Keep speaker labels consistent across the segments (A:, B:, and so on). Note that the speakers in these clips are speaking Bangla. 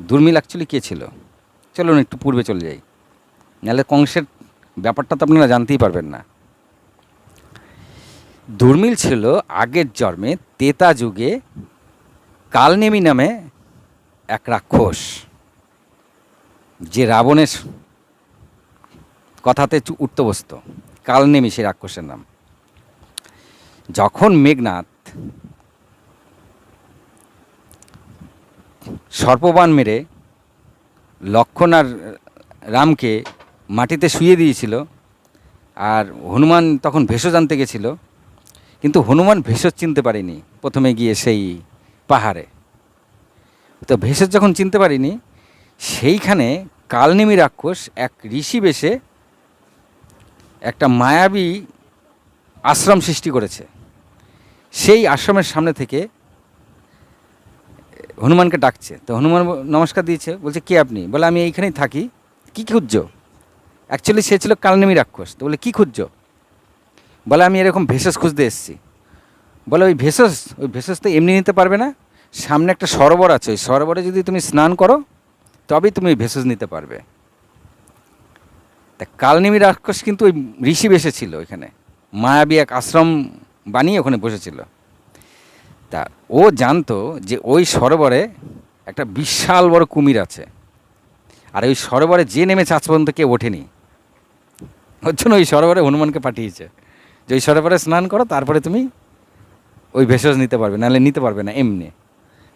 A: দুর্মিল অ্যাকচুয়ালি কে ছিল? চলুন একটু পূর্বে চলে যাই। নাহলে কংসের ব্যাপারটা তো আপনারা জানতেই পারবেন না। দুর্মিল ছিল আগের জন্মে তেতা যুগে কালনেমি নামে এক রাক্ষস। যে রাবণের কথাতে উঠতে বসত কালনেমি সেই রাক্ষসের নাম। যখন মেঘনাথ সর্পবান মেরে লক্ষণ আর রামকে মাটিতে শুয়ে দিয়েছিল আর হনুমান তখন ভেষজ আনতে গেছিল। কিন্তু হনুমান ভেষজ চিনতে পারেনি প্রথমে গিয়ে সেই পাহাড়ে। তো ভেষজ যখন চিনতে পারিনি, সেইখানে কালনেমি রাক্ষস এক ঋষি বেশে একটা মায়াবী আশ্রম সৃষ্টি করেছে। সেই আশ্রমের সামনে থেকে হনুমানকে ডাকছে। তো হনুমান নমস্কার দিয়েছে, বলছে, কে আপনি? বলে, আমি এইখানেই থাকি। কী খুঁজছো? অ্যাকচুয়ালি সে ছিল কালনেমি রাক্ষস। তো বলে, কী খুঁজছো? বলে, আমি এরকম ভেষজ খুঁজতে এসেছি। বলে, ওই ভেষজ ওই ভেষজ তো এমনি নিতে পারবে না। সামনে একটা সরোবর আছে। ওই সরোবরে যদি তুমি স্নান করো, তবেই তুমি ওই ভেষজ নিতে পারবে। তা কালনেমি রাক্ষস কিন্তু ওই ঋষি বেশে ছিল ওইখানে। মায়াবী এক আশ্রম বানিয়ে ওখানে বসেছিল। তা ও জানতো যে ওই সরোবরে একটা বিশাল বড় কুমির আছে। আর ওই সরোবরে যে নেমেছে আজ পর্যন্ত কেউ ওঠেনি। ওর জন্য ওই সরোবরে হনুমানকে পাঠিয়েছে। যে ওই সরোবরে স্নান করো, তারপরে তুমি ওই ভেষজ নিতে পারবে, নাহলে নিতে পারবে না, এমনি।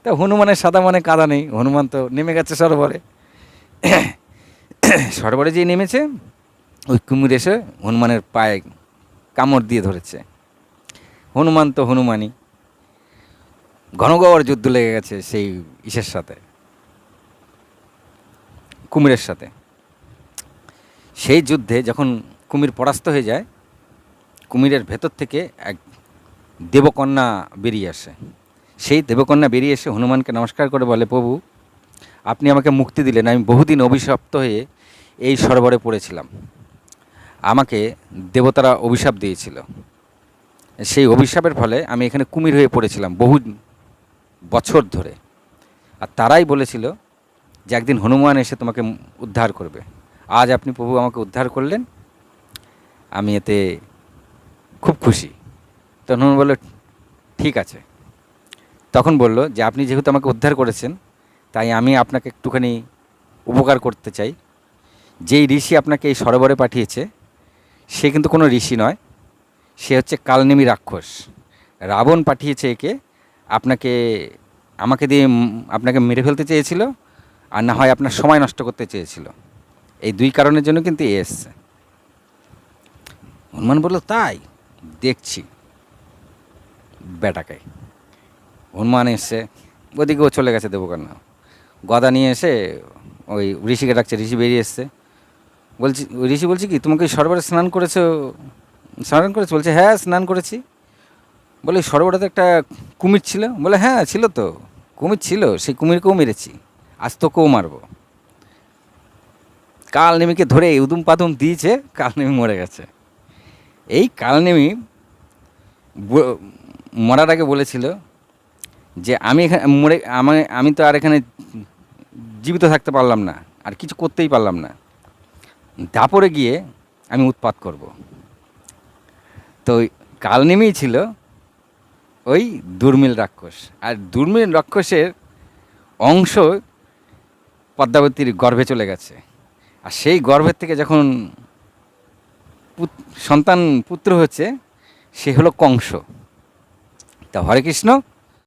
A: তা হনুমানের সাদা মানে কাদা নেই, হনুমান তো নেমে গেছে সরোবরে। সরোবরে যে নেমেছে, ওই কুমির এসে হনুমানের পায়ে কামড় দিয়ে ধরেছে। হনুমান তো হনুমানই। ঘনগর যুদ্ধ লেগে গেছে সেই ইসের সাথে, কুমিরের সাথে। সেই যুদ্ধে যখন কুমির পরাস্ত হয়ে যায়, কুমিরের ভেতর থেকে এক দেবকন্যা বেরিয়ে আসে। সেই দেবকন্যা বেরিয়ে এসে হনুমানকে নমস্কার করে বলে, প্রভু, আপনি আমাকে মুক্তি দিলেন। আমি বহুদিন অভিশপ্ত হয়ে এই সরোবরে পড়েছিলাম। আমাকে দেবতারা অভিশাপ দিয়েছিল। সেই অভিশাপের ফলে আমি এখানে কুমির হয়ে পড়েছিলাম বহু বছর ধরে। আর তারাই বলেছিল যে একদিন হনুমান এসে তোমাকে উদ্ধার করবে। আজ আপনি প্রভু আমাকে উদ্ধার করলেন, আমি এতে খুব খুশি। তো হনুমান বলল, ঠিক আছে। তখন বলল যে, আপনি যেহেতু আমাকে উদ্ধার করেছেন, তাই আমি আপনাকে একটুখানি উপকার করতে চাই। যেই ঋষি আপনাকে এই সরোবরে পাঠিয়েছে, সে কিন্তু কোনো ঋষি নয়, সে হচ্ছে কালনেমি রাক্ষস। রাবণ পাঠিয়েছে একে আপনাকে, আমাকে দিয়ে আপনাকে মেরে ফেলতে চেয়েছিল আর না হয় আপনার সময় নষ্ট করতে চেয়েছিল। এই দুই কারণের জন্য কিন্তু এ এসছে। হনুমান বলল, তাই? দেখছি। বেটাকে। হনুমান এসছে ওদিকে ও চলে গেছে দেবকন্যা। গদা নিয়ে এসে ওই ঋষিকে ডাকছে, ঋষি বেরিয়ে এসছে। বলছি, ঋষি বলছি কি তোমাকে সরোবরে স্নান করেছ? স্নান করেছ? বলছে হ্যাঁ স্নান করেছি। বলে সরোবরে একটা কুমির ছিল? বলে হ্যাঁ ছিল তো। কুমির ছিল, সেই কুমিরকেও মেরেছি। আজ তোকেও মারবো। কালনেমিকে ধরে উদুম পাদুম দিয়েছে, কালনেমি মরে গেছে। এই কালনেমি ব- মরার আগে বলেছিল যে, আমি এখানে মরে, আমি আমি তো আর এখানে জীবিত থাকতে পারলাম না, আর কিছু করতেই পারলাম না। দাপরে গিয়ে আমি উৎপাত করব। তো ওই কালনেমেই ছিল ওই দুর্মিল রাক্ষস। আর দুর্মিল রাক্ষসের অংশ পদ্মাবতীর গর্ভে চলে গেছে। আর সেই গর্ভের থেকে যখন সন্তান পুত্র হচ্ছে, সে হলো কংস। তা হরে কৃষ্ণ